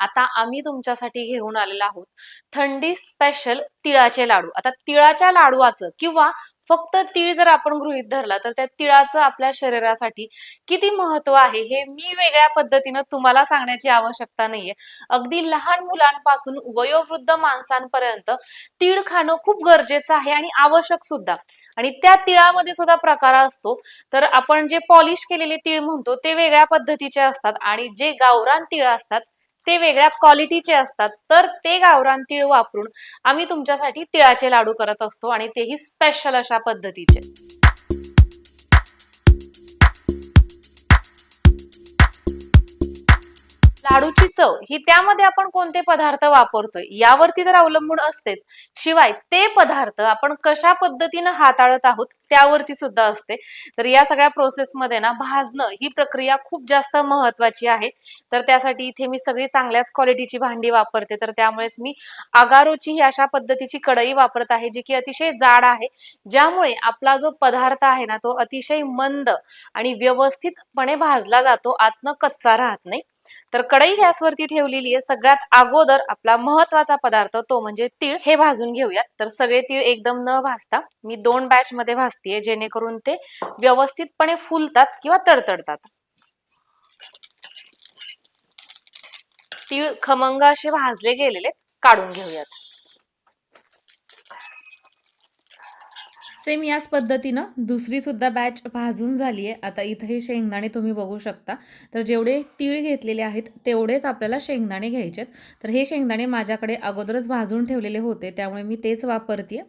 आता आम्ही तुमच्यासाठी घेऊन आलेलो आहोत. थंडी स्पेशल तिळाचे लाडू. आता तिळाच्या लाडूचं किंवा फक्त तीळ जर आपण गृहीत धरला तर त्या तिळाचं आपल्या शरीरासाठी किती महत्त्व आहे हे मी वेगळ्या पद्धतीनं तुम्हाला सांगण्याची आवश्यकता नाहीये. अगदी लहान मुलांपासून वयोवृद्ध माणसांपर्यंत तीळ खाणं खूप गरजेचं आहे आणि आवश्यक सुद्धा. आणि त्या तिळामध्ये सुद्धा प्रकार असतो. तर आपण जे पॉलिश केलेले तीळ म्हणतो ते वेगळ्या पद्धतीचे असतात. आणि जे गावरान तीळ असतात ते वेगळ्या क्वालिटीचे असतात तर ते गावरान तीळ वापरून आम्ही तुमच्यासाठी तिळाचे लाडू करत असतो आणि तेही स्पेशल अशा पद्धतीचे. लाडूची चव ही त्यामध्ये आपण कोणते पदार्थ वापरतोय? यावरती तर अवलंबून असतेच. शिवाय ते पदार्थ आपण कशा पद्धतीनं हाताळत आहोत त्यावरती सुद्धा असते. तर या सगळ्या प्रोसेसमध्ये ना भाजणं ही प्रक्रिया खूप जास्त महत्वाची आहे. तर त्यासाठी इथे मी सगळी चांगल्याच क्वालिटीची भांडी वापरते. तर त्यामुळेच मी आगारोची ही अशा पद्धतीची कढई वापरत आहे जी की अतिशय जाड आहे. ज्यामुळे आपला जो पदार्थ आहे ना तो अतिशय मंद आणि व्यवस्थितपणे भाजला जातो आतनं कच्चा राहत नाही. तर कढई गॅसवरती ठेवलेली आहे. सगळ्यात अगोदर आपला महत्त्वाचा पदार्थ तो म्हणजे तीळ. हे भाजून घेऊयात. तर सगळे तीळ एकदम न भाजता मी दोन बॅच मध्ये भाजतीये जेणेकरून ते व्यवस्थितपणे फुलतात किंवा तडतडतात. तीळ खमंग असे भाजले गेलेले काढून घेऊयात. सेम याच पद्धतीनं दुसरीसुद्धा बॅच भाजून झाली आहे आता इथं हे शेंगदाणे तुम्ही बघू शकता. तर जेवढे तीळ घेतलेले आहेत तेवढेच आपल्याला शेंगदाणे घ्यायचे तर हे शेंगदाणे माझ्याकडे अगोदरच भाजून ठेवलेले होते त्यामुळे मी तेच वापरते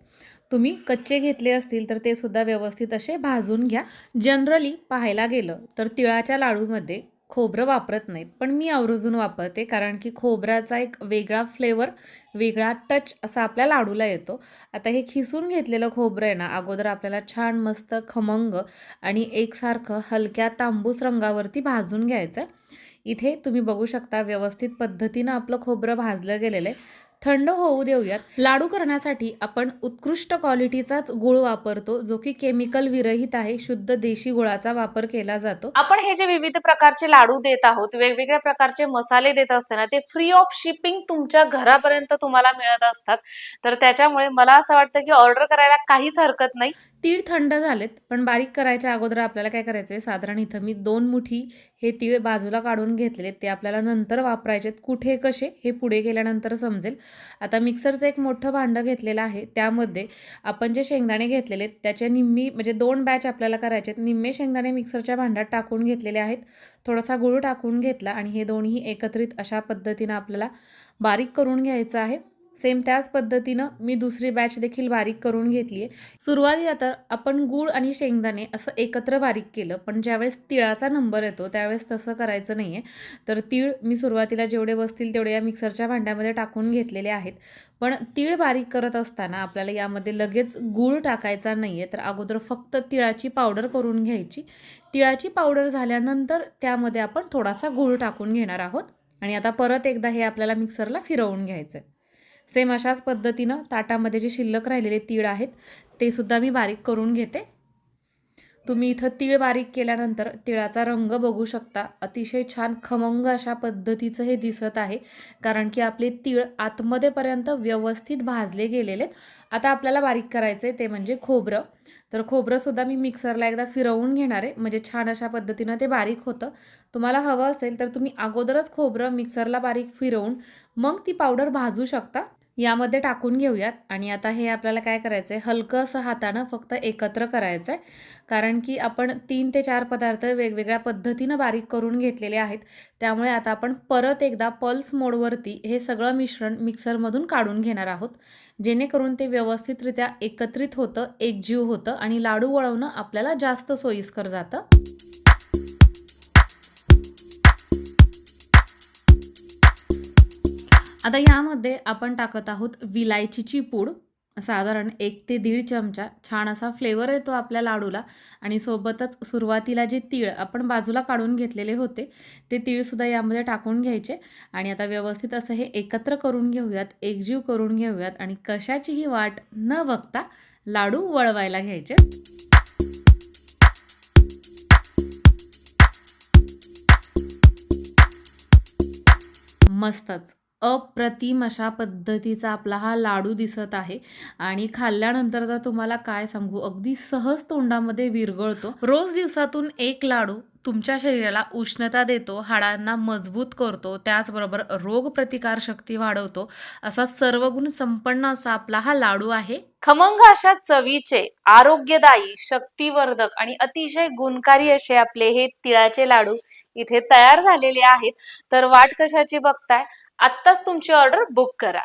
तुम्ही कच्चे घेतले असतील तर ते सुद्धा व्यवस्थित असे भाजून घ्या. जनरली पाहायला गेलं तर तिळाच्या लाडूमध्ये खोबरं वापरत नाहीत पण मी आवर्जून वापरते कारण की खोबऱ्याचा एक वेगळा फ्लेवर वेगळा टच असा आपल्या लाडूला येतो. आता हे खिसून घेतलेलं खोबरं आहे ना अगोदर आपल्याला छान मस्त खमंग आणि एकसारखं हलक्या तांबूस रंगावरती भाजून घ्यायचं. इथे तुम्ही बघू शकता व्यवस्थित पद्धतीनं आपलं खोबरं भाजलं गेलेलं आहे. थंड होऊ देऊयात. लाडू करण्यासाठी आपण उत्कृष्ट क्वालिटीचाच गुळ वापरतो जो की केमिकल विरहित आहे शुद्ध देशी गुळाचा वापर केला जातो. आपण हे जे विविध प्रकारचे लाडू देत आहोत वेगवेगळ्या प्रकारचे मसाले देत असताना ते फ्री ऑफ शिपिंग तुमच्या घरापर्यंत तुम्हाला मिळत असतात. तर त्याच्यामुळे मला असं वाटतं की ऑर्डर करायला काहीच हरकत नाही. तीळ थंड झालेत पण बारीक करायच्या अगोदर आपल्याला काय करायचं आहे साधारण इथं मी दोन मुठी हे तीळ बाजूला काढून घेतलेले ते आपल्याला नंतर वापरायचे कुठे कसे हे पुढे गेल्यानंतर समजेल. आता मिक्सरचं एक मोठं भांडं घेतलेलं आहे त्यामध्ये आपण जे शेंगदाणे घेतलेले आहेत निम्मी म्हणजे दोन बॅच आपल्याला करायचे आहेत. निम्मे शेंगदाणे मिक्सरच्या भांड्यात टाकून घेतलेले आहेत. थोडासा गुळ टाकून घेतला आणि हे दोन्ही एकत्रित अशा पद्धतीनं आपल्याला बारीक करून घ्यायचं आहे. सेम त्याच पद्धतीनं मी दुसरी बॅच देखील बारीक करून घेतली आहे सुरुवातीला तर आपण गूळ आणि शेंगदाणे असं एकत्र बारीक केलं पण ज्यावेळेस तिळाचा नंबर येतो त्यावेळेस तसं करायचं नाही आहे तर तीळ मी सुरुवातीला जेवढे बसतील तेवढे या मिक्सरच्या भांड्यामध्ये टाकून घेतलेले आहेत. पण तीळ बारीक करत असताना आपल्याला यामध्ये लगेच गूळ टाकायचा नाही आहे तर अगोदर फक्त तिळाची पावडर करून घ्यायची. तिळाची पावडर झाल्यानंतर त्यामध्ये आपण थोडासा गूळ टाकून घेणार आहोत. आणि आता परत एकदा हे आपल्याला मिक्सरला फिरवून घ्यायचं आहे सेम अशाच पद्धतीनं ताटामध्ये जे शिल्लक राहिलेले तीळ आहेत ते सुद्धा मी बारीक करून घेते. तुम्ही इथं तीळ बारीक केल्यानंतर तिळाचा रंग बघू शकता. अतिशय छान खमंग अशा पद्धतीचं हे दिसत आहे कारण की आपले तीळ आतमध्येपर्यंत व्यवस्थित भाजले गेलेले आता आपल्याला बारीक करायचं आहे ते म्हणजे खोबरं. तर खोबरंसुद्धा मी मिक्सरला एकदा फिरवून घेणार आहे. म्हणजे छान अशा पद्धतीनं ते बारीक होतं. तुम्हाला हवं असेल तर तुम्ही अगोदरच खोबरं मिक्सरला बारीक फिरवून मग ती पावडर भाजू शकता. यामध्ये टाकून घेऊयात. आणि आता हे आपल्याला काय करायचं आहे हलकं असं हातानं फक्त एकत्र करायचं आहे कारण की आपण तीन ते चार पदार्थ वेगवेगळ्या पद्धतीनं बारीक करून घेतलेले आहेत. त्यामुळे आता आपण परत एकदा पल्स मोडवरती हे सगळं मिश्रण मिक्सरमधून काढून घेणार आहोत. जेणेकरून ते व्यवस्थितरित्या एकत्रित होतं एकजीव होतं आणि लाडू वळवणं आपल्याला जास्त सोयीस्कर जातं. आता यामध्ये आपण टाकत आहोत विलायचीची पूड. साधारण एक ते दीड चमचा छान असा फ्लेवर येतो आपल्या लाडूला. आणि सोबतच सुरुवातीला जे तीळ आपण बाजूला काढून घेतलेले होते ते तीळसुद्धा यामध्ये टाकून घ्यायचे. आणि आता व्यवस्थित असं हे एकत्र करून घेऊयात एकजीव करून घेऊयात. आणि कशाचीही वाट न बघता लाडू वळवायला घ्यायचे. मस्तच. अप्रतिम अशा पद्धतीचा आपला हा लाडू दिसत आहे. आणि खाल्ल्यानंतर तर तुम्हाला काय सांगू? अगदी सहज तोंडामध्ये विरगळतो रोज दिवसातून एक लाडू तुमच्या शरीराला उष्णता देतो हाडांना मजबूत करतो त्याचबरोबर रोगप्रतिकार शक्ती वाढवतो. असा सर्वगुण संपन्न असा आपला हा लाडू आहे. खमंग अशा चवीचे आरोग्यदायी शक्तिवर्धक आणि अतिशय गुणकारी असे आपले हे तिळाचे लाडू इथे तयार झालेले आहेत. तर वाट कशाची बघताय? आत्ताच तुमची ऑर्डर बुक करा.